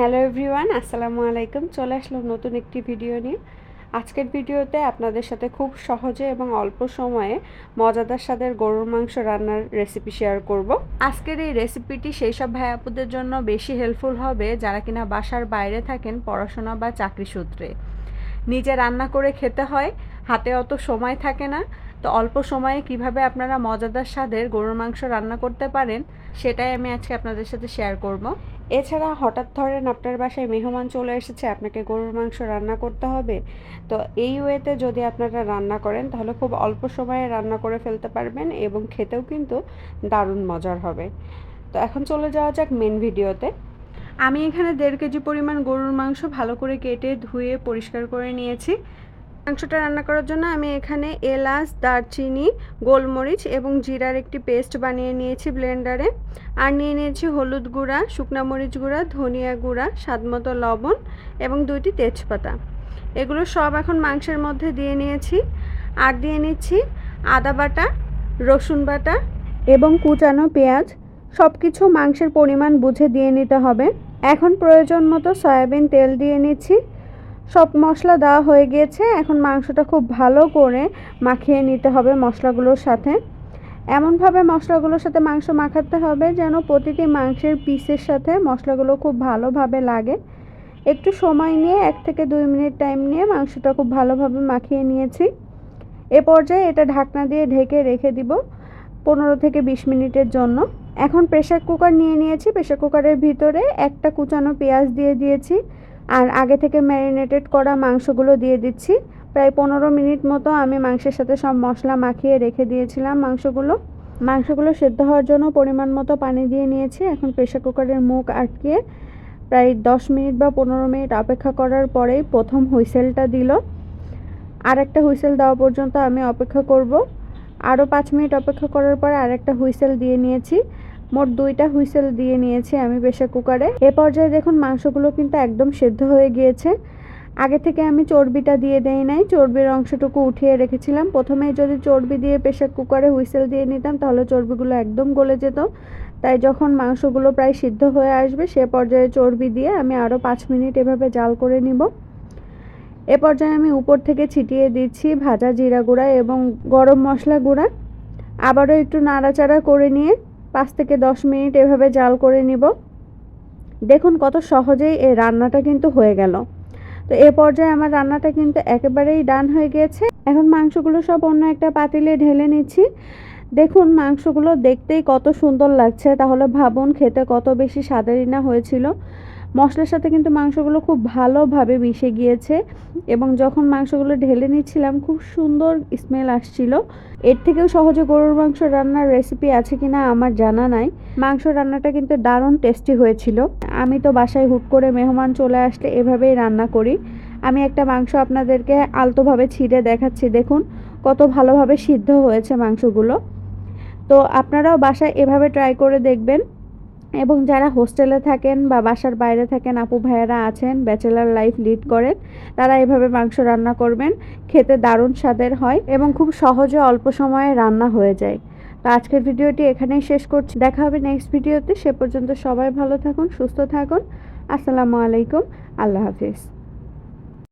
Hello everyone, আসসালামু আলাইকুম। চলে আসলাম নতুন একটি ভিডিও নিয়ে। আজকের ভিডিওতে আপনাদের সাথে খুব সহজে এবং অল্প সময়ে মজাদার স্বাদের গরুর মাংস রান্নার রেসিপি শেয়ার করব। আজকের এই রেসিপিটি সেই সব ভাই আপুদের জন্য বেশি হেল্পফুল হবে যারা কিনা বাসার বাইরে থাকেন পড়াশোনা বা চাকরি সূত্রে। নিজে রান্না করে খেতে হয় হাতে অত সময় থাকে না। তো অল্প সময়ে কীভাবে আপনারা মজাদার স্বাদের গরুর মাংস রান্না করতে পারেন, সেটাই আমি আজকে আপনাদের সাথে শেয়ার করব। এছাড়া হঠাৎ ধরেন আপনার বাসায় মেহমান চলে এসেছে, আপনাকে গরুর মাংস রান্না করতে হবে। তো এই ওয়েতে যদি আপনারা রান্না করেন, তাহলে খুব অল্প সময়ে রান্না করে ফেলতে পারবেন এবং খেতেও কিন্তু দারুণ মজার হবে। তো এখন চলে যাওয়া যাক মেন ভিডিওতে আমি এখানে দেড় কেজি পরিমাণ গরুর মাংস ভালো করে কেটে ধুয়ে পরিষ্কার করে নিয়েছি। মাংসটা রান্না করার জন্য আমি এখানে এলাচ, দারচিনি, গোলমরিচ এবং জিরার একটি পেস্ট বানিয়ে নিয়েছি ব্লেন্ডারে। আর নিয়ে নিয়েছি হলুদ গুঁড়া, শুকনা মরিচ গুঁড়া, ধনিয়া গুঁড়া, স্বাদমতো লবণ এবং দুইটি তেজপাতা। এগুলো সব এখন মাংসের মধ্যে দিয়ে নিয়েছি। আর দিয়ে নিচ্ছি আদা বাটা, রসুন বাটা এবং কুচানো পেঁয়াজ। সব কিছু মাংসের পরিমাণ বুঝে দিয়ে নিতে হবে। এখন প্রয়োজন মতো সয়াবিন তেল দিয়ে নিচ্ছি। সব মশলা দেওয়া হয়ে গিয়েছে। এখন মাংসটা খুব ভালো করে মাখিয়ে নিতে হবে মশলাগুলোর সাথে। এমনভাবে মশলাগুলোর সাথে মাংস মাখাতে হবে যেন প্রতিটি মাংসের পিসের সাথে মশলাগুলো খুব ভালোভাবে লাগে। একটু সময় নিয়ে, এক থেকে দুই মিনিট টাইম নিয়ে মাংসটা খুব ভালোভাবে মাখিয়ে নিয়েছি। এ পর্যায়ে এটা ঢাকনা দিয়ে ঢেকে রেখে দিব পনেরো থেকে বিশ মিনিটের জন্য। এখন প্রেশার কুকার নিয়ে নিয়েছি। প্রেশার কুকারের ভিতরে একটা কুচানো পেঁয়াজ দিয়ে দিয়েছি। আর আগে থেকে ম্যারিনেটেড করা মাংসগুলো দিয়ে দিচ্ছি। প্রায় পনেরো মিনিট মতো আমি মাংসের সাথে সব মশলা মাখিয়ে রেখে দিয়েছিলাম মাংসগুলো। মাংসগুলো সেদ্ধ হওয়ার জন্য পরিমাণ মতো পানি দিয়ে নিয়েছি। এখন প্রেশার কুকারের মুখ আটকিয়ে প্রায় দশ মিনিট বা পনেরো মিনিট অপেক্ষা করার পরেই প্রথম হুইসেলটা দিল। আর একটা হুইসেল দেওয়া পর্যন্ত আমি অপেক্ষা করব। আরও পাঁচ মিনিট অপেক্ষা করার পরে আর একটা হুইসেল দিয়ে নিয়েছি। মোট দুইটা হুইসেল দিয়ে নিয়েছি আমি প্রেশার কুকারে। এ পর্যায়ে দেখুন মাংসগুলো কিন্তু একদম সেদ্ধ হয়ে গিয়েছে। আগে থেকে আমি চর্বিটা দিয়ে দেই নাই, চর্বির অংশটুকু উঠিয়ে রেখেছিলাম। প্রথমে যদি চর্বি দিয়ে প্রেশার কুকারে হুইসেল দিয়ে নিতাম, তাহলে চর্বিগুলো একদম গলে যেত। তাই যখন মাংসগুলো প্রায় সিদ্ধ হয়ে আসবে, সে পর্যায়ে চর্বি দিয়ে আমি আরও পাঁচ মিনিট এভাবে জাল করে নিব। এ পর্যায়ে আমি উপর থেকে ছিটিয়ে দিচ্ছি ভাজা জিরা গুঁড়া এবং গরম মশলা গুঁড়া। আবারও একটু নাড়াচাড়া করে নিয়ে পাঁচ থেকে দশ মিনিট এভাবে জাল করে নিব। দেখুন কত সহজেই এই রান্নাটা কিন্তু হয়ে গেল। তো এ পর্যায়ে আমার রান্নাটা কিন্তু একেবারেই ডান হয়ে গিয়েছে এখন মাংসগুলো সব অন্য একটা পাতিলে ঢেলে নিচ্ছি। দেখুন মাংসগুলো দেখতেই কত সুন্দর লাগছে। তাহলে ভাবুন খেতে কত বেশি স্বাদেরই না হয়েছিল। মশলার সাথে কিন্তু মাংসগুলো খুব ভালোভাবে মিশে গিয়েছে এবং যখন মাংসগুলো ঢেলে নিচ্ছিলাম, খুব সুন্দর স্মেল আসছিল। এর থেকেও সহজে গরুর মাংস রান্নার রেসিপি আছে কিনা আমার জানা নাই। মাংস রান্নাটা কিন্তু দারুণ টেস্টি হয়েছিল। আমি তো বাসায় হুট করে মেহমান চলে আসলে এভাবেই রান্না করি। আমি একটা মাংস আপনাদেরকে আলতোভাবে ছিঁড়ে দেখাচ্ছি, দেখুন কত ভালোভাবে সিদ্ধ হয়েছে মাংসগুলো। তো আপনারাও বাসায় এভাবে ট্রাই করে দেখবেন। এবং যারা হোস্টেলে থাকেন বা বাসার বাইরে থাকেন, আপু ভাইয়েরা আছেন, ব্যাচেলার লাইফ লিড করেন, তারা এভাবে মাংস রান্না করবেন, খেতে দারুণ স্বাদের হয় এবং খুব সহজে অল্প সময়ে রান্না হয়ে যায়। তো আজকের ভিডিওটি এখানেই শেষ করছি। দেখা হবে নেক্সট ভিডিওতে। সে পর্যন্ত সবাই ভালো থাকুন, সুস্থ থাকুন। আসসালামু আলাইকুম। আল্লাহ হাফিজ।